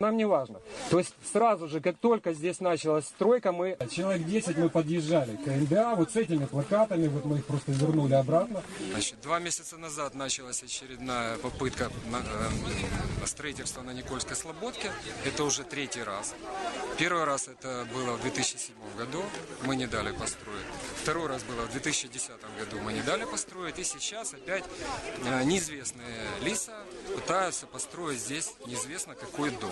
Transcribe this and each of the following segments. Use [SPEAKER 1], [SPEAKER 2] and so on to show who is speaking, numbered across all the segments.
[SPEAKER 1] Нам не важно. То есть сразу же, как только здесь началась стройка, мы... Человек 10 мы подъезжали к НДА вот с этими плакатами, вот мы их просто вернули обратно.
[SPEAKER 2] Значит, два месяца назад началась очередная попытка на, э, строительства на Никольской Слободке. Это уже третий раз. Первый раз это было в 2007 году, мы не дали построить. Второй раз было в 2010 году, мы не дали построить. И сейчас опять э, неизвестные лица пытаются построить здесь неизвестно какой дом.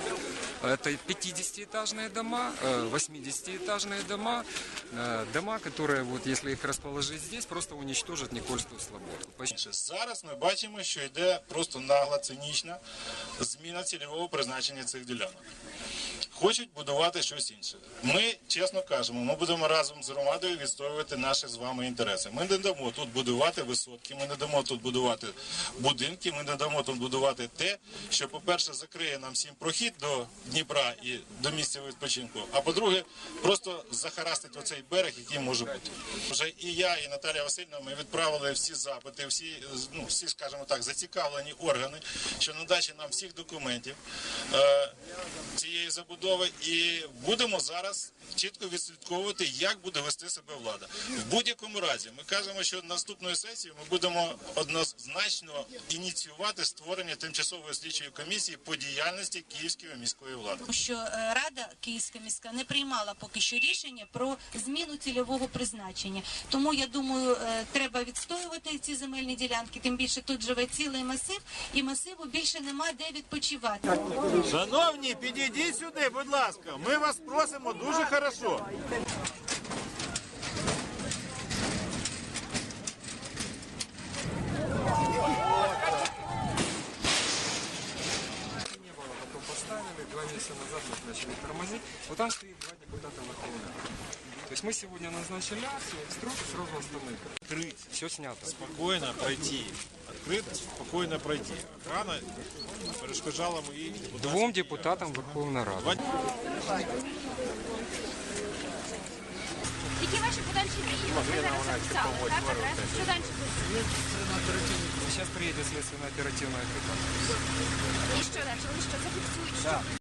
[SPEAKER 2] Это 50-этажные дома, э, 80-этажные дома, э, дома, которые, вот, если их расположить здесь, просто уничтожат Никольскую Слободку. Почти
[SPEAKER 3] Інше. Зараз ми бачимо, що йде просто нагла цинічна зміна цільового призначення цих ділянок. Хочуть будувати щось інше. Ми чесно кажемо, ми будемо разом з громадою відстоювати наші з вами інтереси. Ми не дамо тут будувати висотки, ми не дамо тут будувати будинки, ми не дамо тут будувати те, що, по-перше, закриє нам всім прохід до Дніпра і до місця відпочинку. А по-друге, просто захарастить оцей берег, який може бути. Вже і я, і Наталія Васильівна, ми відправили всі запити, всі, ну, всі, скажімо так, зацікавлені органи, що надачі нам всіх документів е, забудови, і будемо зараз чітко відслідковувати, як буде вести себе влада. В будь-якому разі, ми кажемо, що наступної сесії ми будемо однозначно ініціювати створення тимчасової слідчої комісії по діяльності Київської міської влади.
[SPEAKER 4] Що е, Рада Київська міська не приймала поки що рішення про зміну цільового призначення. Тому я думаю, е, треба відстоювати ці земельні ділянки. Тим більше тут живе цілий масив, і масиву більше нема де відпочивати.
[SPEAKER 5] Шановні, підійдіть сюди, будь ласка. Ми вас просимо дуже хорошо.
[SPEAKER 2] два месяца назад начали тормозить. Вот там стоит два депутата Верховной Рады. То есть мы сегодня назначили акцию, стройку сразу остановили.
[SPEAKER 5] Открыть,
[SPEAKER 2] Все снято.
[SPEAKER 5] спокійно пройти. Открито, спокійно пройти. Охрана перешкоджала моїй
[SPEAKER 2] Двум депутатам Верховної Ради.
[SPEAKER 5] Два-
[SPEAKER 6] Які ваші подальші дії? Ви зараз записали, так? Що далі буде?
[SPEAKER 2] Сейчас приедет следственно-оперативная группа.
[SPEAKER 6] І що далі? Вони що, зафіксують? Що?